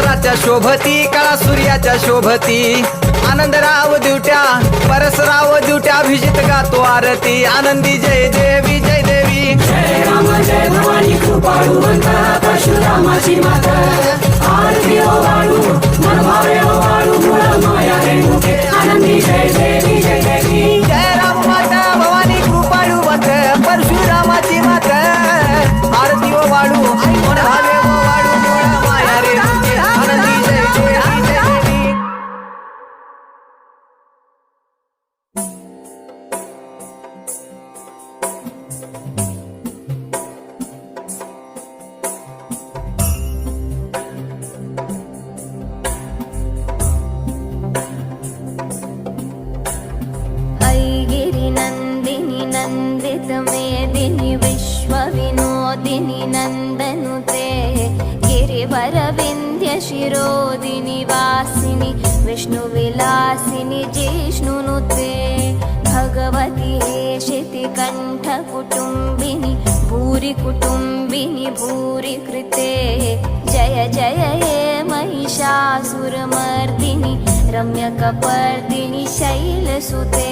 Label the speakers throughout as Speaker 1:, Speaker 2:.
Speaker 1: चंद्राच्या शोभती कळा सूर्याच्या शोभती. आनंदराव दिवट्या परसराव दिवट्या अभिजित गातो आरती. आनंदी जय देवी जय देवी. जय राम जय भवानी कृपाळू परशुरामाची माता.
Speaker 2: विश्वविनोदिनि नन्दनुते गिरिवरविन्द्यशिरोदिनि वासिनि विष्णुविलासिनि जिष्णुनुते भगवति हेशिति कण्ठकुटुम्बिनि भूरि कुटुम्बिनि भूरि कृते जय जय हे महिषासुरमर्दिनि रम्यकपर्दिनि शैलसुते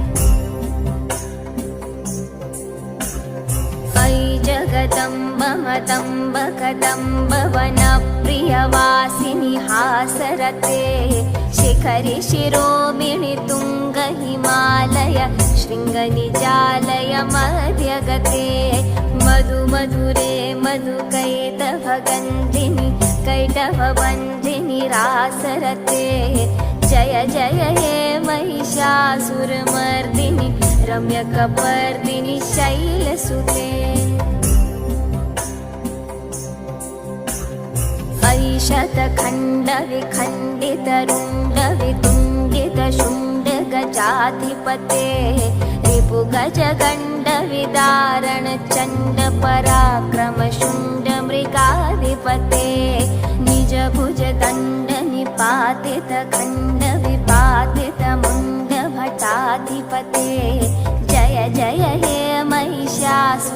Speaker 2: जगदम्ब मदम्ब कदम्ब वनप्रियवासिनि हासरते शिखरि शिरोमिणि तुङ्ग हिमालय शृङ्गनिजालय मध्यगते मधु मधुरे मधुकैटभगन्धिनि कैटभबन्धिनि रासरते जय जय हे महिषासुरमर्दिनि रम्यकपर्दिनि शैलसुते खण्डविखण्डितरुण्डवितुण्डित शुण्ड गजाधिपते रिपु गज दण्डविदारणचण्ड पराक्रम शुण्ड मृगाधिपते निज भुज दण्डनिपातित खण्ड विपातितमुण्ड भटाधिपते जय जय हे महिषासुरमर्दिनि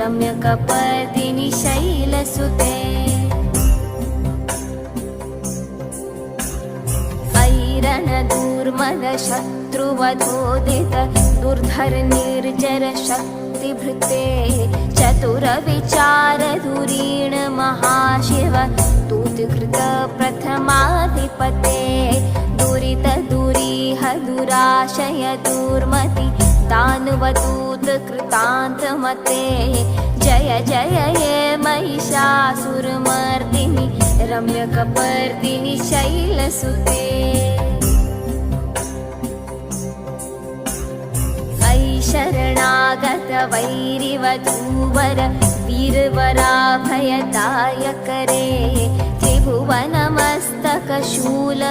Speaker 2: रम्यकपर्दिनि शैलसुते ऐरणदूर्मदशत्रुवधोदित दुर्धर निर्जर शक्तिभृते चतुरविचारधुरीण महाशिव दूतकृत प्रथमाधिपते दुरित दुरीह दुराशय दुर्मति दानवदूत कृतान्तमते जय जय हे महिषासुरमर्दिनि रम्यकपर्दिनि शैलसुते वैरिवधूवर विर्वराभयताय करे त्रिभुवनमस्तकशूल